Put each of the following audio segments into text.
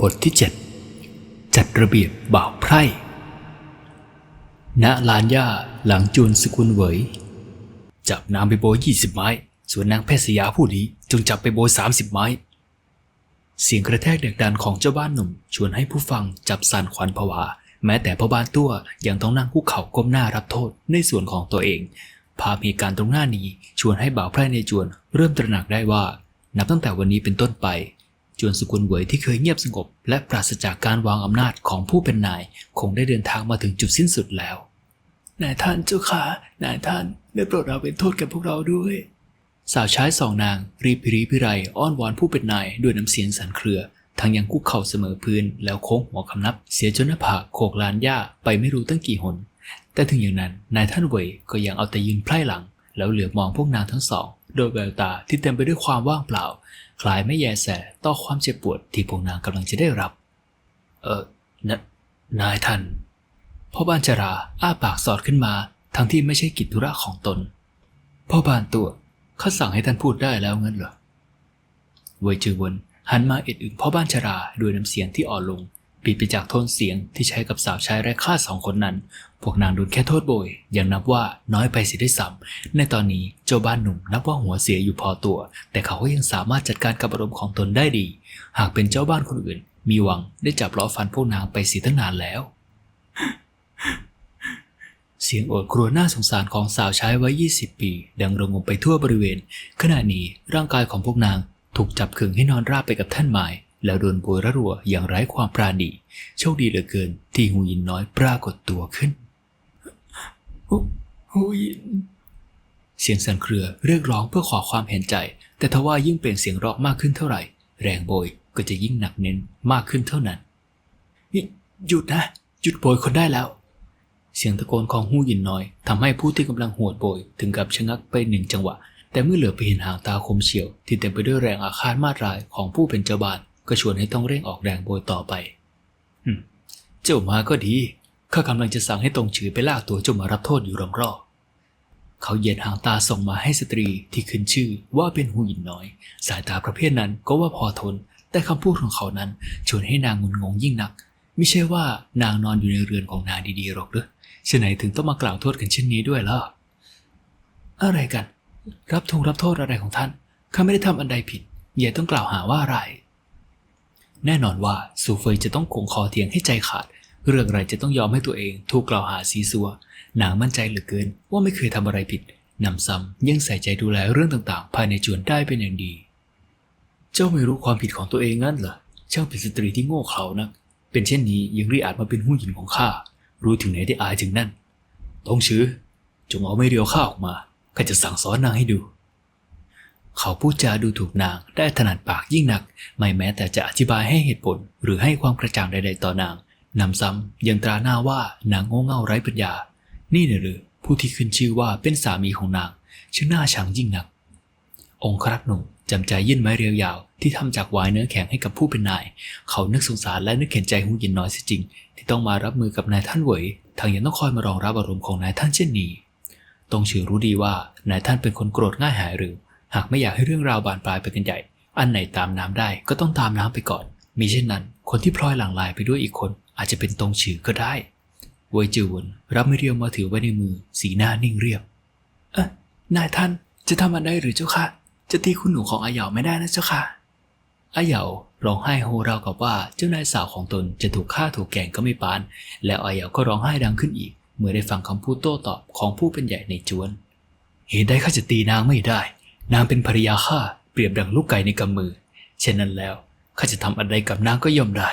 บทที่ 7 จัดระเบียบบ่าวไพร่ ณ ลานหญ้าหลังจวนสกุลเหวย จับนางไปโบยยี่สิบไม้ ส่วนนางแพทย์สยาผู้นี้จงจับไปโบยสามสิบไม้ เสียงกระแทกเด็กดันของเจ้าบ้านหนุ่ม ชวนให้ผู้ฟังจับสั่นขวัญผวา แม้แต่พ่อบ้านตัวยังต้องนั่งคุกเข่าก้มหน้ารับโทษในส่วนของตัวเอง ภาพเหตุการณ์ตรงหน้านี้ชวนให้บ่าวไพร่ในจวน เริ่มตระหนักได้ว่า นับตั้งแต่วันนี้เป็นต้นไป จวนสกุลเหวยที่เคยเงียบสงบ และปราศจากการวางอำนาจของผู้เป็นนาย คงได้เดินทางมาถึงจุดสิ้นสุดแล้ว นายท่านเจ้าค่ะ นายท่านได้โปรดเราเป็นโทษกับพวกเราด้วย สาวใช้สองนาง รีบพิริพิไรอ้อนวอนผู้เป็นนายด้วยน้ำเสียงสั่นเครือ ทั้งยังคุกเข่าเสมอพื้น แล้วโค้งหัวคำนับ เสียจนหน้าผากโขกลานหญ้าไปไม่รู้ตั้งกี่หน แต่ถึงอย่างนั้นนายท่านเว่ยก็ยังเอาแต่ยืนไพร่หลัง แล้วเหลือบมองพวกนางทั้งสองโดยแววตาที่เต็มไปด้วยความว่างเปล่า คลายไม่แยแสต่อความเจ็บปวดที่พวกนางกำลังจะได้รับ เออนนายท่านพ่อบ้านจราอ้าปากสอดขึ้นมา ทั้งที่ไม่ใช่กิจธุระของตน พ่อบ้านตัวข้าสั่งให้ท่านพูดได้แล้วงั้นเหรอเวยจือวนหันมาเอ็ดอึงพ่อบ้านชราด้วยน้ำเสียงที่อ่อนลง ปิดไปจากโทนเสียงที่ใช้กับสาวใช้ไร้ค่าสองคนนั้น พวกนางโดนแค่โทษโบย ยังนับว่าน้อยไปเสิได้ซ้ำในตอนนี้เจ้าบ้านหนุ่มนับว่าหัวเสียอยู่พอตัว แต่เขาก็ยังสามารถจัดการกับอารมณ์ของตนได้ดี หากเป็นเจ้าบ้านคนอื่น มีหวังได้จับล้อฟันพวกนางไปเสียตั้งนานแล้ว เสียงโอดครวญน่าสงสารของสาวใช้ไว้20 ปี ดังระงมไปทั่วบริเวณ ขณะนี้ร่างกายของพวกนางถูกจับขึงให้นอนราบไปกับแท่านไม้แล้วโดนโบยระรัวอย่างไร้ความปราณีโชคดีเหลือเกินที่หูยินน้อยปรากฏตัวขึ้น หูยิน เสียงสั่นเครือเรียกร้องเพื่อขอความเห็นใจ แต่ทว่ายิ่งเปล่งเสียงร้องมากขึ้นเท่าไหร่ แรงโบยก็จะยิ่งหนักเน้นมากขึ้นเท่านั้นหยุดนะ หยุดโบยคนได้แล้ว เสียงตะโกนของหู้ยินน้อยทำให้ผู้ที่กำลังหวดโบยถึงกับชะงักไปหนึ่งจังหวะ แต่เมื่อเหลือไปเห็นหางตาคมเฉียว ที่เต็มไปด้วยแรงอาฆาตมาตรายของผู้เป็นเจ้าบ้านก็ชวนให้ต้องเร่งออกแรงโบยต่อไปเจ้ามาก็ดี ข้ากำลังจะสั่งให้ตรงฉือไปลากตัวเจ้ามารับโทษอยู่รองรอเขาเหยียดหางตาส่งมาให้สตรีที่ขึ้นชื่อว่าเป็นหูหยินน้อย สายตาประเภทนั้นก็ว่าพอทน แต่คำพูดของเขานั้นชวนให้นางงุนงงยิ่งนัก ไม่ใช่ว่านางนอนอยู่ในเรือนของนางดีๆหรอกหรือฉะไหนถึงต้องมากล่าวโทษกันเช่นนี้ด้วยล่ะอะไรกัน รับทงรับโทษอะไรของท่านข้าไม่ได้ทำอันใดผิดอย่าต้องกล่าวหาว่าอะไรแน่นอนว่าซูเฟยจะต้องคงคอเถียงให้ใจขาด เรื่องอะไรจะต้องยอมให้ตัวเองถูกกล่าวหาซีซัวนางมั่นใจเหลือเกิน ว่าไม่เคยทำอะไรผิดนำซ้ำยังใส่ใจดูแลเรื่องต่างๆ ภายในจวนได้เป็นอย่างดี เจ้าไม่รู้ความผิดของตัวเองงั้นเหรอช่างเป็นสตรีที่โง่เขลานัก เป็นเช่นนี้ยังรีอาจมาเป็นผู้หญิงของข้า รู้ถึงไหนได้อายถึงนั่นต้องชื้อจงเอาไม่เรียวข้าออกมาข้าจะสั่งสอนนางให้ดู เขาพูดจาดูถูกนางได้ถนัดปากยิ่งหนัก ไม่แม้แต่จะอธิบายให้เหตุผลหรือให้ความกระจ่างใด ๆ ต่อนาง นำซ้ำยังตราหน้าว่านางโง่เง่าไร้ปัญญา นี่น่ะหรือผู้ที่ขึ้นชื่อว่าเป็นสามีของนางชื่อหน้าชังยิ่งนัก องครักษ์หนุ่มจำใจยื่นไม้เรียวยาว ที่ทำจากวายเนื้อแข็งให้กับผู้เป็นนาย เขานึกสงสารและนึกเห็นใจหูยินน้อยเสียจริง ที่ต้องมารับมือกับนายท่านเหวยทางยังต้องคอยมารองรับอารมณ์ของนายท่านเช่นนี้ตรงชื่อรู้ดีว่านายท่านเป็นคนโกรธง่ายหายหรือ หากไม่อยากให้เรื่องราวบานปลายไปกันใหญ่ อันไหนตามน้ำได้ก็ต้องตามน้ำไปก่อน มีเช่นนั้น คนที่พลอยหลั่งลายไปด้วยอีกคนอาจจะเป็นตรงชื่อก็ได้เวยจือวนรับไม่เรียวมาถือไว้ในมือ สีหน้านิ่งเรียบเอ๊ะนายท่านจะทำมันได้หรือเจ้าค่ะ จะตีคุณหนูของอาเหยาไม่ได้นะเจ้าค่ะอาเหยาร้องไห้โฮเราวกับว่าเจ้านายสาวของตนจะถูกฆ่าถูกแกงก็ไม่ปาน แล้วอาเหยาก็ร้องไห้ดังขึ้นอีก เมื่อได้ฟังคำพูดโต้ตอบของผู้เป็นใหญ่ในจวน เหตุใดข้าจะตีนางไม่ได้ นางเป็นภรรยาข้าเปรียบดังลูกไก่ในกำมือ เช่นนั้นแล้ว ข้าจะทำอะไรกับนางก็ย่อมได้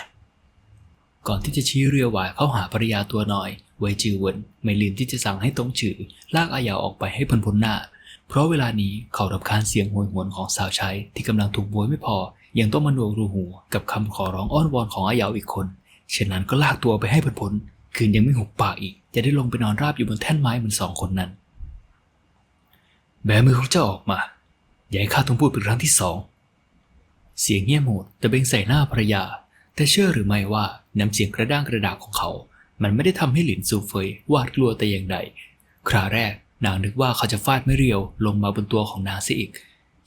ก่อนที่จะชี้เรือหวายเข้าหาภรรยาตัวน้อย ไวจือเวินไม่ลืมที่จะสั่งให้ตงฉือลากอาหยาออกไปให้พ้นพ้นหน้า เพราะเวลานี้เขารับคานเสียงโหยหวนของสาวใช้ที่กำลังถูกบวยไม่พอ ยังต้องมาหนวกรูหูกับคำขอร้องอ้อนวอนของอาหยาอีกคนเช่นนั้นก็ลากตัวไปให้พ้นพ้นคืนยังไม่หุบปากอีก จะได้ลงไปนอนราบอยู่บนแท่นไม้เหมือนสองคนนั้น แบมือของเจ้าออกมาอย่าให้ข้าต้องพูดเป็นครั้งที่สอง เสียงเงียบหมดแต่เบ่งใส่หน้าภรรยา แต่เชื่อหรือไม่ว่าน้ำเสียงกระด้างกระดาของเขา มันไม่ได้ทำให้หลินซูเฟยหวาดกลัวแต่อย่างใด คราแรกนางนึกว่าเขาจะฟาดไม่เรียวลงมาบนตัวของนางเสียอีก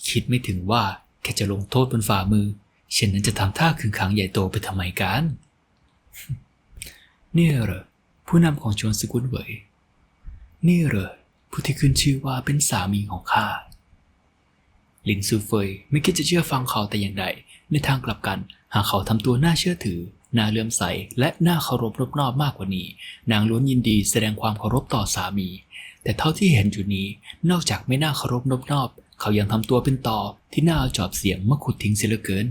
คิดไม่ถึงว่าแค่จะลงโทษบนฝ่ามือเช่นนั้นจะทำท่าขึงขังใหญ่โตไปทำไมกันเนี่ยเหรอผู้นำของชวนสกุลเวยนี่เหรอผู้ที่ขึ้นชื่อว่าเป็นสามีของข้า ลินซูเฟยไม่คิดจะเชื่อฟังเขาแต่อย่างใด ในทางกลับกัน หากเขาทำตัวน่าเชื่อถือ น่าเลื่อมใส และน่าเคารพรบนอบมากกว่านี้ นางล้วนยินดีแสดงความเคารพต่อสามี แต่เท่าที่เห็นอยู่นี้ นอกจากไม่น่าเคารพนบนอบ เขายังทำตัวเป็นต่อที่น่าเอาจอบเสียงมาขุดทิ้งเสียเหลือเกิน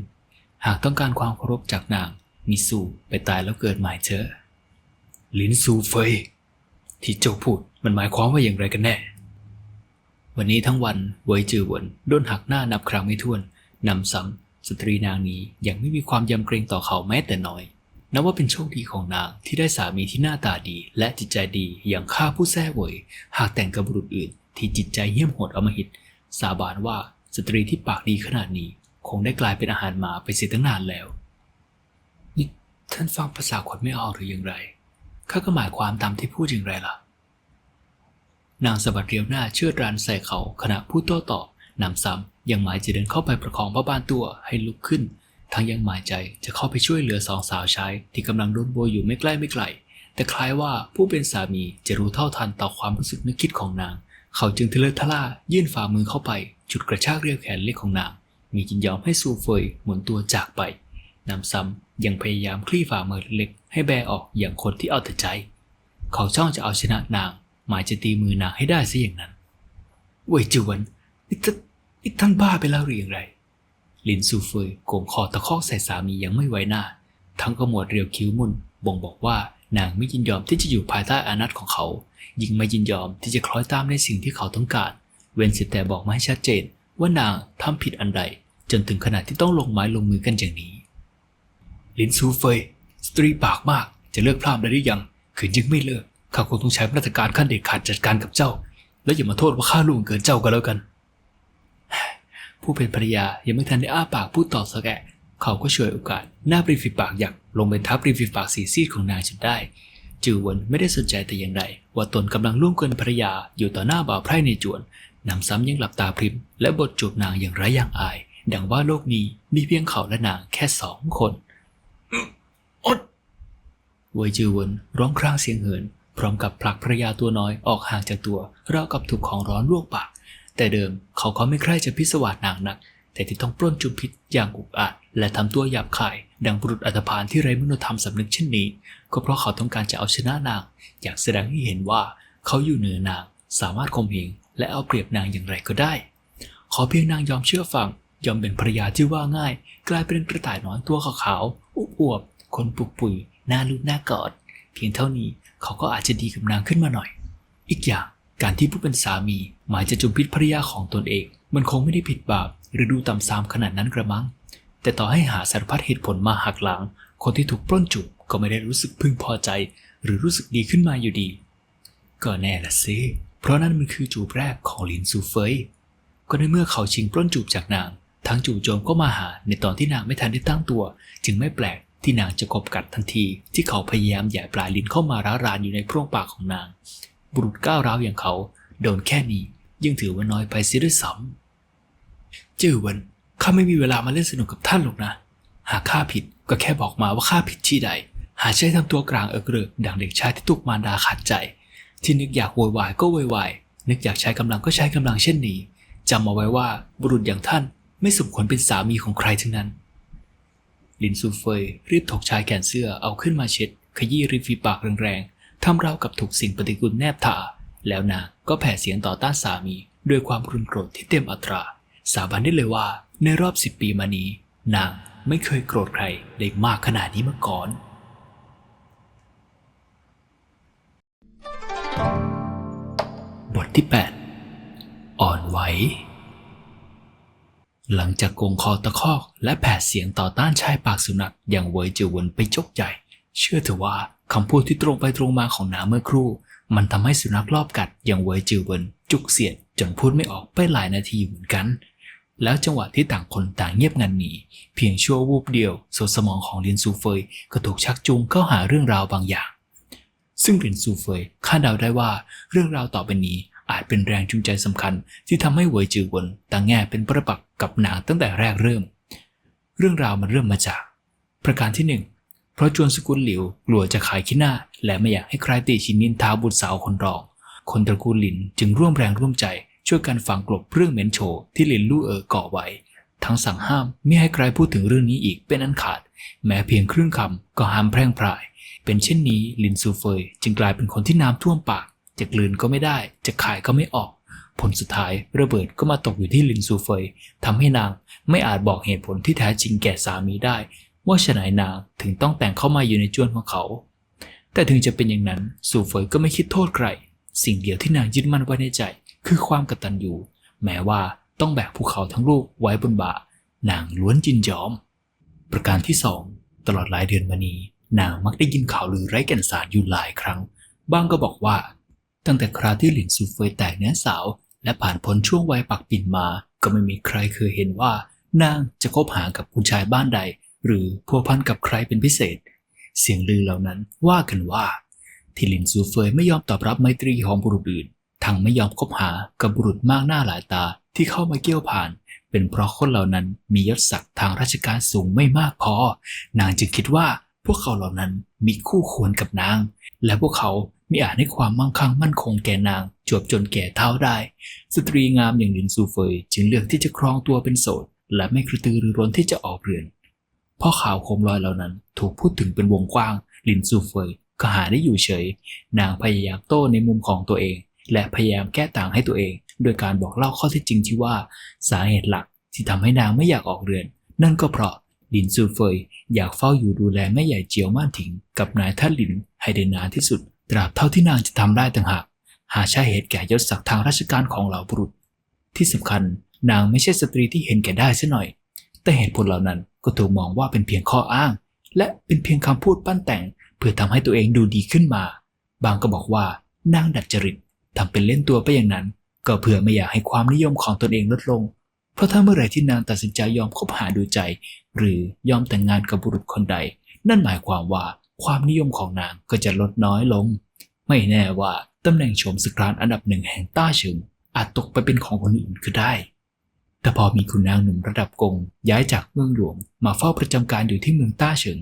หากต้องการความเคารพจากนาง มิสูไปตายแล้วเกิดใหม่เถอะลินซูเฟยที่เจ้าพูดมันหมายความว่าอย่างไรกันแน่ วันนี้ทั้งวันเวยจือหวนโดนหักหน้านับครั้งไม่ถ้วนนำซ้ำสตรีนางนี้ยังไม่มีความยำเกรงต่อเขาแม้แต่น้อยนับว่าเป็นโชคดีของนางที่ได้สามีที่หน้าตาดี และจิตใจดีอย่างข้าผู้แท้เวยหากแต่งกับบุรุษอื่น ที่จิตใจเหี้ยมโหดอมหิต สาบานว่าสตรีที่ปากดีขนาดนี้ คงได้กลายเป็นอาหารหมาไปเสียตั้งนานแล้วนี่ท่านฟังภาษาคนไม่ออกหรืออย่างไรข้าก็หมายความตามที่พูดอย่างไรล่ะ นางสะบัดเรียวหน้าเชื่อดรันใส่เขาขณะพูดโต้ตอบนำซ้ำยังหมายจะเดินเข้าไปประคองพ่อบ้านตัวให้ลุกขึ้น ทั้งยังหมายใจจะเข้าไปช่วยเหลือสองสาวใช้ที่กำลังโดนโบยอยู่ไม่ใกล้ไม่ไกล แต่คล้ายว่าผู้เป็นสามีจะรู้เท่าทันต่อความรู้สึกนึกคิดของนาง เขาจึงทะเลทะล่ายื่นฝ่ามือเข้าไป จุดกระชากเรียวแขนเล็กของนาง มียินยอมให้ซูเฟยหมุนตัวจากไปนำซ้ำยังพยายามคลี่ฝ่ามือเล็กๆให้แบออกอย่างคนที่เอาแต่ใจ เขาจ้องจะเอาชนะนาง หมายจะตีมือนางให้ได้ซะอย่างนั้นเว่ยจวนนี่ท่านนี่ท่านบ้าไปแล้วหรืออย่างไร ลินซูเฟยโกงคอตะคอกใส่สามียังไม่ไว้หน้า ทั้งกระหมวดเรียวคิ้วมุนบ่งบอกว่านางไม่ยินยอมที่จะอยู่ภายใต้อานัตของเขา ยิ่งไม่ยินยอมที่จะคล้อยตามในสิ่งที่เขาต้องการ เว้นเสียแต่บอกมาให้ชัดเจน ว่านางทำผิดอันใด จนถึงขนาดที่ต้องลงไม้ลงมือกันอย่างนี้ ลินซูเฟย สตรีปากมากจะเลิกพร่ำได้หรือยังขืนยังไม่เลิก ข้าคงต้องใช้มาตรการขั้นเด็ดขาดจัดการกับเจ้า แล้วอย่ามาโทษว่าข้าล่วงเกินเจ้าก็แล้วกัน ผู้เป็นภรรยายังไม่ทันได้อ้าปากพูดต่อสักแอะเขาก็ช่วยโอกาสหน้าปริมฝีปากหยักลงเป็นทับปริมฝีปากสีซีดของนางจนได้ จือหวนไม่ได้สนใจแต่อย่างใดว่าตนกำลังล่วงเกินภรรยาอยู่ต่อหน้าบ่าวไพร่ในจวนนำซ้ำยังหลับตาพริม และบทจูบนางอย่างไร้อย่างอาย ดังว่าโลกนี้มีเพียงเขาและนางแค่สองคนอดเวยจือหวนร้องครางเสียงเหิน พร้อมกับผลักภรรยาตัวน้อยออกห่างจากตัวราวกับถูกของร้อนลวกปาก แต่เดิมเขาก็ไม่ใคร่จะพิศวาสนางนัก แต่ที่ต้องปล้นจุมพิษอย่างอุกอาจและทำตัวหยาบคาย ดังบุรุษอัตภานที่ไร้มนุษยธรรมสำนึกเช่นนี้ ก็เพราะเขาต้องการจะเอาชนะนาง อยากแสดงให้เห็นว่า เขาอยู่เหนือนาง สามารถข่มเหงและเอาเปรียบนางอย่างไรก็ได้ ขอเพียงนางยอมเชื่อฟังยอมเป็นภรรยาที่ว่าง่าย กลายเป็นกระต่ายน้อยตัวขาวๆอุบอวบๆคนปุกปุยหน้าลูกหน้ากอด เพียงเท่านี้ เขาก็อาจจะดีกับนางขึ้นมาหน่อย อีกอย่างการที่ผู้เป็นสามีหมายจะจุมพิษภรรยาของตนเอง มันคงไม่ได้ผิดบาปหรือดูต่ำซามขนาดนั้นกระมัง แต่ต่อให้หาสารพัดเหตุผลมาหักหลัง คนที่ถูกปล้นจูบก็ไม่ได้รู้สึกพึงพอใจ หรือรู้สึกดีขึ้นมาอยู่ดี ก็แน่ละสิเพราะนั่นมันคือจูบแรกของลินซูเฟยก็ในเมื่อเขาชิงปล้นจูบจากนาง ทั้งจู่โจมก็มาหาในตอนที่นางไม่ทันได้ตั้งตัว จึงไม่แปลก ที่นางจะกบกัดทันที ที่เขาพยายามแหย่ปลายลิ้นเข้ามาร้ารานอยู่ในโพรงปากของนาง บุรุษก้าวร้าวอย่างเขาโดนแค่นี้ยังถือว่าน้อยไปเสียด้วยซ้ำจื้อวันข้าไม่มีเวลามาเล่นสนุกกับท่านหรอกนะ หากข้าผิดก็แค่บอกมาว่าข้าผิดที่ใด หาใช้ทำตัวกลางเอิกเริกดังเด็กชายที่ถูกมารดาขัดใจ ที่นึกอยากโวยวายก็โวยวายนึกอยากใช้กำลังก็ใช้กำลังเช่นนี้จำเอาไว้ว่าบุรุษอย่างท่านไม่สมควรเป็นสามีของใครทั้งนั้น ลินซูเฟยรีบถกชายแขนเสื้อเอาขึ้นมาเช็ด ขยี้ริมฝีปากแรงๆทำราวกับถูกสิ่งปฏิกูลแนบถาแล้วนางก็แผ่เสียงต่อต้านสามี ด้วยความรุนโกรธที่เต็มอัตรา สาบานได้เลยว่า ในรอบสิบปีมานี้ นางไม่เคยโกรธใครได้มากขนาดนี้มาก่อน บทที่ 8 อ่อนไหว หลังจากโกงคอตะคอก และแผดเสียงต่อต้านชายปากสุนัขอย่างเวยจือวนไปจกใหญ่ เชื่อเถอะว่าคำพูดที่ตรงไปตรงมาของนาเมื่อครู่ มันทำให้สุนัขรอบกัดอย่างเวยจือวนจุกเสียดจนพูดไม่ออกไปหลายนาทีเหมือนกัน แล้วจังหวะที่ต่างคนต่างเงียบงันหนีเพียงชั่ววูบเดียวโซนสมองของลินซูเฟยก็ถูกชักจูงเข้าหาเรื่องราวบางอย่าง ซึ่งลินซูเฟยคาดเดาได้ว่าเรื่องราวต่อไปนี้ อาจเป็นแรงจูงใจสำคัญที่ทำให้เหวยจือวนต่างแง่เป็นประปักษ์กับหนางตั้งแต่แรกเริ่ม เรื่องราวมันเริ่มมาจาก ประการที่หนึ่งเพราะจวนสกุลหลิวกลัวจะขายขี้หน้า และไม่อยากให้ใครติชินนินทาบุตรสาวคนรอง คนตระกูลหลินจึงร่วมแรงร่วมใจ ช่วยกันฝังกลบเรื่องเหม็นโฉที่หลินลู่เอ๋อก่อไว้ ทั้งสั่งห้ามไม่ให้ใครพูดถึงเรื่องนี้อีกเป็นอันขาด แม้เพียงครึ่งคำก็ห้ามแพร่งพราย เป็นเช่นนี้ลินซูเฟยจึงกลายเป็นคนที่น้ำท่วมปาก จะกลืนก็ไม่ได้ จะขายก็ไม่ออก ผลสุดท้ายระเบิดก็มาตกอยู่ที่ลินซูเฟยทำให้นางไม่อาจบอกเหตุผลที่แท้จริงแก่สามีได้ ว่าฉนายนางถึงต้องแต่งเข้ามาอยู่ในจวนของเขา แต่ถึงจะเป็นอย่างนั้นซูเฟยก็ไม่คิดโทษใคร สิ่งเดียวที่นางยึดมั่นไว้ในใจ คือความกตัญญูแม้ว่าต้องแบกภูเขาทั้งลูกไว้บนบ่านางล้วนจินยอม ประการที่สองตลอดหลายเดือนมานี้ นางมักได้ยินข่าวลือไร้แก่นสารอยู่หลายครั้ง บ้างก็บอกว่า ตั้งแต่คราวที่หลินซูเฟยแตกเนื้อสาว และผ่านพ้นช่วงวัยปักปิ่นมา ก็ไม่มีใครเคยเห็นว่านางจะคบหากับคุณชายบ้านใด หรือพัวพันกับใครเป็นพิเศษ เสียงลือเหล่านั้นว่ากันว่า ที่หลินซูเฟยไม่ยอมตอบรับไมตรีของบุรุษอื่นทั้งไม่ยอมคบหากับบุรุษมากหน้าหลายตาที่เข้ามาเกี่ยวผ่าน เป็นเพราะคนเหล่านั้นมียศศักดิ์ทางราชการสูงไม่มากพอ นางจึงคิดว่าพวกเขาเหล่านั้น มีคู่ควรกับนาง และพวกเขาไม่อาจให้ความมั่งคั่งมั่นคงแก่นาง จวบจนแก่เท่าได้ สตรีงามอย่างลินซูเฟย จึงเลือกที่จะครองตัวเป็นโสด และไม่กระตือรือร้นที่จะออกเรือนพราะข่าวโคมลอยเหล่านั้น ถูกพูดถึงเป็นวงกว้าง ลินซูเฟยก็หาได้อยู่เฉย นางพยายามโต้ในมุมของตัวเอง และพยายามแก้ต่างให้ตัวเอง โดยการบอกเล่าข้อเท็จจริงที่ว่า สาเหตุหลักที่ทำให้นางไม่อยากออกเรือน นั่นก็เพราะ ลินซูเฟยอยากเฝ้าอยู่ดูแลแม่ใหญ่เจียวม่านถิง กับนายท่านหลินให้ได้นานที่สุด ตราบเท่าที่นางจะทำได้ต่างหาก หาใช่เหตุแก่ยศศักดิ์ทางราชการของเหล่าบุรุษ ที่สำคัญนางไม่ใช่สตรีที่เห็นแก่ได้ซะหน่อย แต่เหตุผลเหล่านั้นก็ถูกมองว่าเป็นเพียงข้ออ้าง และเป็นเพียงคำพูดปั้นแต่ง เพื่อทำให้ตัวเองดูดีขึ้นมา บางก็บอกว่านางดัดจริตทำเป็นเล่นตัวไปอย่างนั้น ก็เพื่อไม่อยากให้ความนิยมของตนเองลดลง เพราะถ้าเมื่อไหร่ที่นางตัดสินใจยอมคบหาดูใจ หรือยอมแต่งงานกับบุรุษคนใด นั่นหมายความว่าความนิยมของนางก็จะลดน้อยลง ไม่แน่ว่าตำแหน่งโฉมสกรานอันดับหนึ่งแห่งต้าเฉิงอาจตกไปเป็นของคนอื่นก็ได้ แต่พอมีคุณนางหนุ่มระดับกงย้ายจากเมืองหลวงมาเฝ้าประจำการอยู่ที่เมืองต้าเฉิง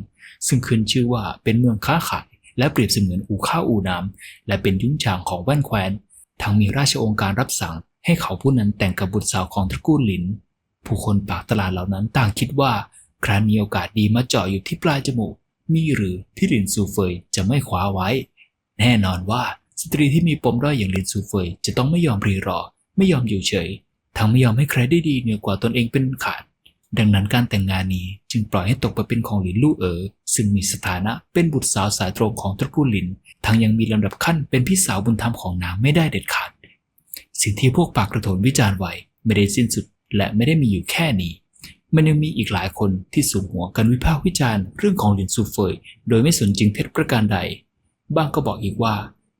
ซึ่งขึ้นชื่อว่าเป็นเมืองค้าขายและเปรียบเสมือนอู่ข้าวอู่น้ำและเป็นยุ้งฉางของแว่นแคว้นทั้งมีราชองค์การรับสั่ง ให้เขาผู้นั้นแต่งกับบุตรสาวของตระกูลหลิน ผู้คนปากตลาดเหล่านั้นต่างคิดว่าครั้นมีโอกาสดีมาเจาะอยู่ที่ปลายจมูก มีหรือที่หลินซูเฟยจะไม่คว้าไว้ แน่นอนว่าสตรีที่มีปมด้อยอย่างหลินซูเฟยจะต้องไม่ยอมรีรอ ไม่ยอมอยู่เฉย ทั้งไม่ยอมให้ใครได้ดีเหนือกว่าตนเองเป็นขาด ดังนั้นการแต่งงานนี้จึงปล่อยให้ตกไปเป็นของหลินลู่เอ๋อซึ่งมีสถานะเป็นบุตรสาวสายตรงของตระกูลหลิน ทั้งยังมีลำดับขั้นเป็นพี่สาวบุญธรรมของนางไม่ได้เด็ดขาด สิ่งที่พวกปากกระโถนวิจารณ์ไว้ไม่ได้สิ้นสุด และไม่ได้มีอยู่แค่นี้ มันยังมีอีกหลายคนที่สูงหัวกันวิพากษ์วิจารณ์เรื่องของหลินซูเฟย โดยไม่สนจริงเท็จประการใด บ้างก็บอกอีกว่า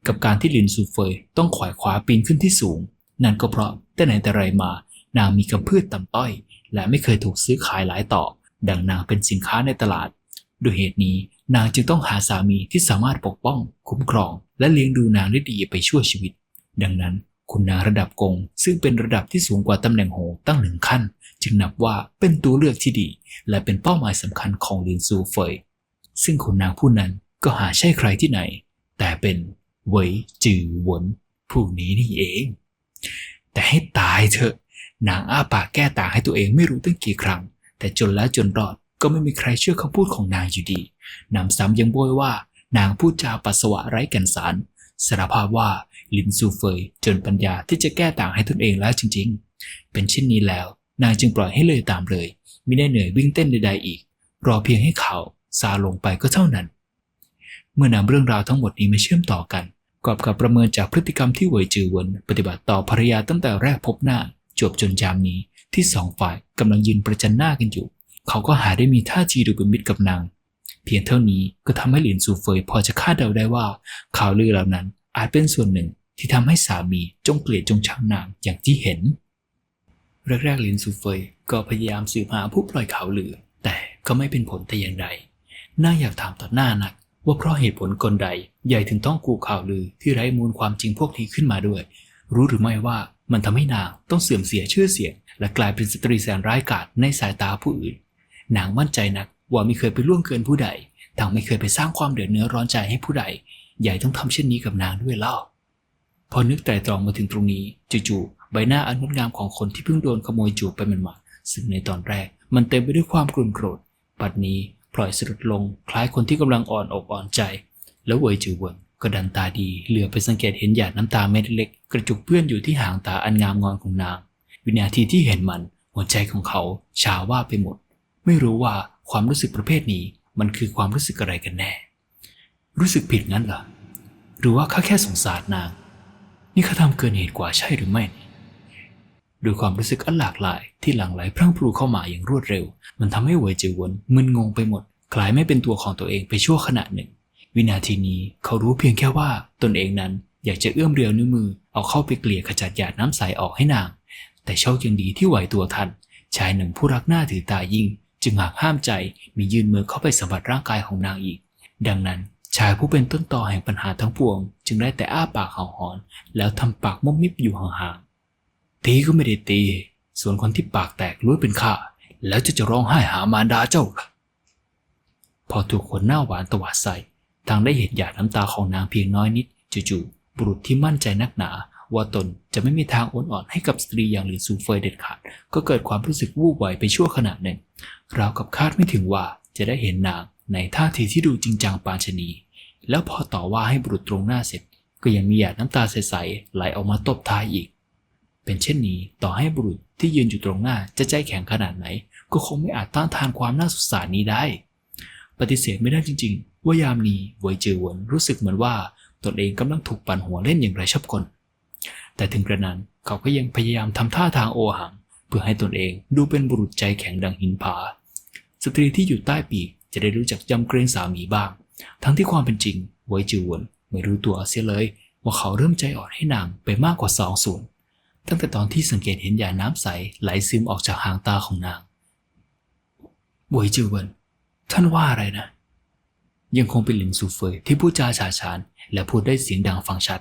กับการที่หลินซูเฟยต้องขวายคว้าปีนขึ้นที่สูง นั่นก็เพราะแต่ไหนแต่ไรมา นางมีกำพืชต่ำต้อย และไม่เคยถูกซื้อขายหลายต่อ ดังนางเป็นสินค้าในตลาดด้วยเหตุนี้นางจึงต้องหาสามีที่สามารถปกป้อง คุ้มครอง และเลี้ยงดูนางได้ดีไปชั่วชีวิต ดังนั้น คุณนางระดับกง ซึ่งเป็นระดับที่สูงกว่าตำแหน่งโหตั้งหนึ่งขั้น จึงนับว่าเป็นตัวเลือกที่ดี และเป็นเป้าหมายสำคัญของลินซูเฟย ซึ่งคุณนางผู้นั้นก็หาใช่ใครที่ไหน แต่เป็นเวยจือหวนผู้นี้นี่เอง แต่ให้ตายเถอะนางอ้าปากแก้ต่างให้ตัวเองไม่รู้ตั้งกี่ครั้ง แต่จนแล้วจนรอดก็ไม่มีใครเชื่อคำพูดของนางอยู่ดีนำซ้ำยังโบยว่า นางพูดจาปัสสาวะไร้แก่นสารสารภาพว่า ลินซูเฟยจนปัญญาที่จะแก้ต่างให้ตนเองแล้วจริง ๆ เป็นเช่นนี้แล้ว นางจึงปล่อยให้เลยตามเลย ไม่ได้เหนื่อยวิ่งเต้นใดๆอีก รอเพียงให้เขาซาลงไปก็เท่านั้น เมื่อนำเรื่องราวทั้งหมดนี้มาเชื่อมต่อกันกอบกับประเมินจากพฤติกรรมที่เวยจือหวนปฏิบัติต่อภรรยาตั้งแต่แรกพบหน้า จบจนยามนี้ที่สองฝ่ายกำลังยืนประจันหน้ากันอยู่ เขาก็หาได้มีท่าทีดูเป็นมิตรกับนาง เพียงเท่านี้ก็ทำให้หลินซูเฟยพอจะคาดเดาได้ว่าข่าวลือเหล่านั้น อาจเป็นส่วนหนึ่งที่ทำให้สามีจงเกลียดจงชังนางอย่างที่เห็นแรกๆลินซูเฟยก็พยายามสืบหาผู้ปล่อยข่าวลือ แต่ก็ไม่เป็นผลแต่อย่างใดน่าอยากถามต่อหน้านัก ว่าเพราะเหตุผลกลใดใหญ่ถึงต้องกูข่าวลือที่ไร้มูลความจริงพวกนี้ขึ้นมาด้วย รู้หรือไม่ว่ามันทำให้นางต้องเสื่อมเสียชื่อเสียง และกลายเป็นสตรีแสนร้ายกาจในสายตาผู้อื่น นางมั่นใจนักว่าไม่เคยไปล่วงเกินผู้ใดทั้งไม่เคยไปสร้างความเดือดเนื้อร้อนใจให้ผู้ใด ใหญ่ต้องทำเช่นนี้กับนางด้วยเล่า พอนึกไตรตรองมาถึงตรงนี้จู่ๆใบหน้าอันงดงามของคนที่เพิ่งโดนขโมยจูบไปมันมาซึ่งในตอนแรกมันเต็มไปด้วยความกลุ่นโกรธปัดนี้ปล่อยสะดุดลงคล้ายคนที่กำลังอ่อนอกอ่อนใจ แล้วเวยจือเวินก็ดันตาดีเหลือไปสังเกตเห็นหยาดน้ำตาเม็ดเล็กกระจุกเปื้อนอยู่ที่หางตาอันงามงอนของนาง วินาทีที่เห็นมันหัวใจของเขาชาว่าไปหมด ไม่รู้ว่าความรู้สึกประเภทนี้มันคือความรู้สึกอะไรกันแน่ รู้สึกผิดงั้นเหรอ หรือว่าข้าแค่สงสารนาง นี่ข้าทำเกินเหตุกว่าใช่หรือไม่ด้วยความรู้สึกอันหลากหลายที่หลั่งไหลพรั่งพรูเข้ามาอย่างรวดเร็ว มันทำให้เหวยจือวนมึนงงไปหมด คล้ายไม่เป็นตัวของตัวเองไปชั่วขณะหนึ่ง วินาทีนี้เขารู้เพียงแค่ว่าตนเองนั้นอยากจะเอื้อมเรียวนิ้วมือ เอาเข้าไปเกลี่ยขจัดหยาดน้ำใสออกให้นาง แต่โชคยังดีที่ไหวตัวทัน ชายหนึ่งผู้รักหน้าถือตายิ่ง จึงหักห้ามใจมียืนมือเข้าไปสัมผัสร่างกายของนางอีก ดังนั้น ชายผู้เป็นต้นต่อแห่งปัญหาทั้งปวง จึงได้แต่อ้าปากเห่าหอน แล้วทำปากมุบมิบอยู่ห่างๆตีก็ไม่ได้ตี ส่วนคนที่ปากแตกล้วนเป็นข้าแล้วจะจะร้องไห้หามารดาเจ้าพอถูกคนหน้าหวานตวาดใส่ทางได้เห็นหยาดน้ำตาของนางเพียงน้อยนิดจู่ๆบุรุษที่มั่นใจนักหนา ว่าตนจะไม่มีทางโอนอ่อนให้กับสตรีอย่างหลินซูเฟยเด็ดขาด ก็เกิดความรู้สึกวูบไหวไปชั่วขณะหนึ่งราวกับคาดไม่ถึงว่าจะได้เห็นนางในท่าทีที่ดูจริงจังปานชนี แล้วพอต่อว่าให้บุรุษตรงหน้าเสร็จ ก็ยังมีหยาดน้ำตาใสๆไหลออกมาตบท้ายอีก เป็นเช่นนี้ต่อให้บุรุษที่ยืนอยู่ตรงหน้าจะใจแข็งขนาดไหน ก็คงไม่อาจต้านทานความน่าสงสารนี้ได้ ปฏิเสธไม่ได้จริง ๆ ว่ายามนี้เวยจือวนรู้สึกเหมือนว่าตนเองกำลังถูกปั่นหัวเล่นอย่างไรชอบกลแต่ถึงกระนั้นเขาก็ยังพยายามทำท่าทางโอหัง เพื่อให้ตนเองดูเป็นบุรุษใจแข็งดังหินผา สตรีที่อยู่ใต้ปีกจะได้รู้จักยำเกรงสามีบ้าง ทั้งที่ความเป็นจริงเวยจือหวนไม่รู้ตัวเสียเลย ว่าเขาเริ่มใจอ่อนให้นางไปมากกว่าสองส่วนตั้งแต่ตอนที่สังเกตเห็นหยาน้ำใสไหลซึมออกจากหางตาของนางเวยจือวนท่านว่าอะไรนะ ยังคงเป็นหลินซูเฟยที่พูดจาฉาฉาน และพูดได้เสียงดังฟังชัด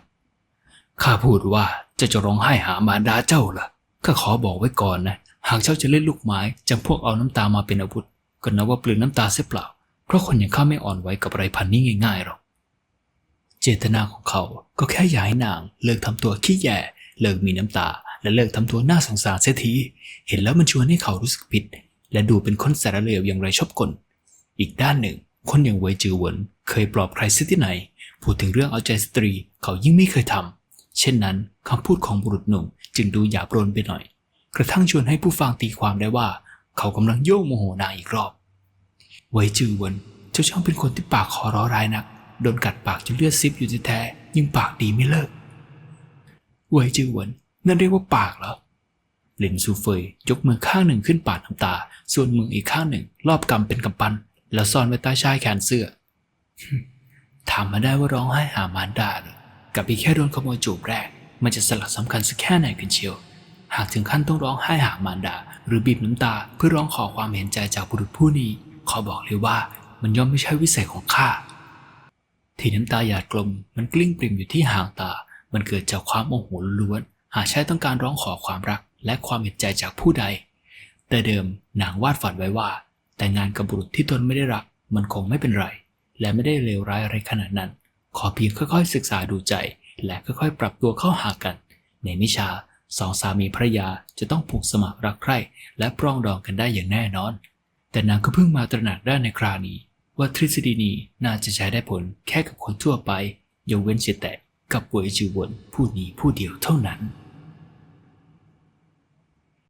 ข้าพูดว่าจะจะร้องไห้หามารดาเจ้าล่ะข้าขอบอกไว้ก่อนนะ หากเจ้าจะเล่นลูกไม้จำพวกเอาน้ำตามาเป็นอาวุธ ก็นับว่าเปลืองน้ำตาเสียเปล่า เพราะคนอย่างข้าไม่อ่อนไหวกับอะไรพันนี้ง่ายๆหรอก เจตนาของเขาก็แค่อยากให้นางเลิกทำตัวขี้แย่ เลิกมีน้ำตา และเลิกทำตัวน่าสงสารเสียที เห็นแล้วมันชวนให้เขารู้สึกผิด และดูเป็นคนสารเลวอย่างไรชอบกล อีกด้านหนึ่ง คนอย่างเวยจือหวน เคยปลอบใครเสียที่ไหน พูดถึงเรื่องเอาใจสตรี เขายิ่งไม่เคยทำ เช่นนั้นคำพูดของบุรุษหนุ่มจึงดูหยาบโลนไปหน่อย กระทั่งชวนให้ผู้ฟังตีความได้ว่า เขากำลังโยกโมโหนางอีกรอบ เวยจือวนเจ้าช่างเป็นคนที่ปากคอร้อร้ายนักโดนกัดปากจนเลือดซิบอยู่แท้ๆยังปากดีไม่เลิกเวยจือวนนั่นเรียกว่าปากเหรอหลินซูเฟยยกมือข้างหนึ่งขึ้นปาดน้ำตา ส่วนมืออีกข้างหนึ่ง รอบกำเป็นกำปั้นแล้วซ่อนไว้ใต้ชายแขนเสื้อถามมาได้ว่าร้องไห้หามารดาหรือกับอีแค่โดนขโมยจูบแรก มันจะสลักสำคัญสักแค่ไหนกันเชียว หากถึงขั้นต้องร้องไห้หามารดา หรือบีบน้ำตาเพื่อร้องขอความเห็นใจจากบุรุษผู้นี้ ขอบอกเลยว่ามันย่อมไม่ใช่วิสัยของข้าที่น้ำตาหยาดกลมมันกลิ้งปริ่มอยู่ที่หางตา มันเกิดจากความโมโหล้วน หากใช่ต้องการร้องขอความรักและความเห็นใจจากผู้ใด แต่เดิมนางวาดฝันไว้ว่า แต่งงานกับบุรุษที่ตนไม่ได้รัก มันคงไม่เป็นไร และไม่ได้เลวร้ายอะไรขนาดนั้น ขอเพียงค่อยๆ ศึกษาดูใจ และค่อยๆ ปรับตัวเข้าหากัน ในนิชาสองสามีภรรยาจะต้องผูกสมัครรักใคร่และปรองดองกันได้อย่างแน่นอน แต่นางก็เพิ่งมาตระหนักได้ในคราวนี้ ว่าทฤษฎีนี้น่าจะใช้ได้ผลแค่กับคนทั่วไปยกเว้นเสียแต่กับป่วยจือวนผู้นี้ผู้เดียวเท่านั้น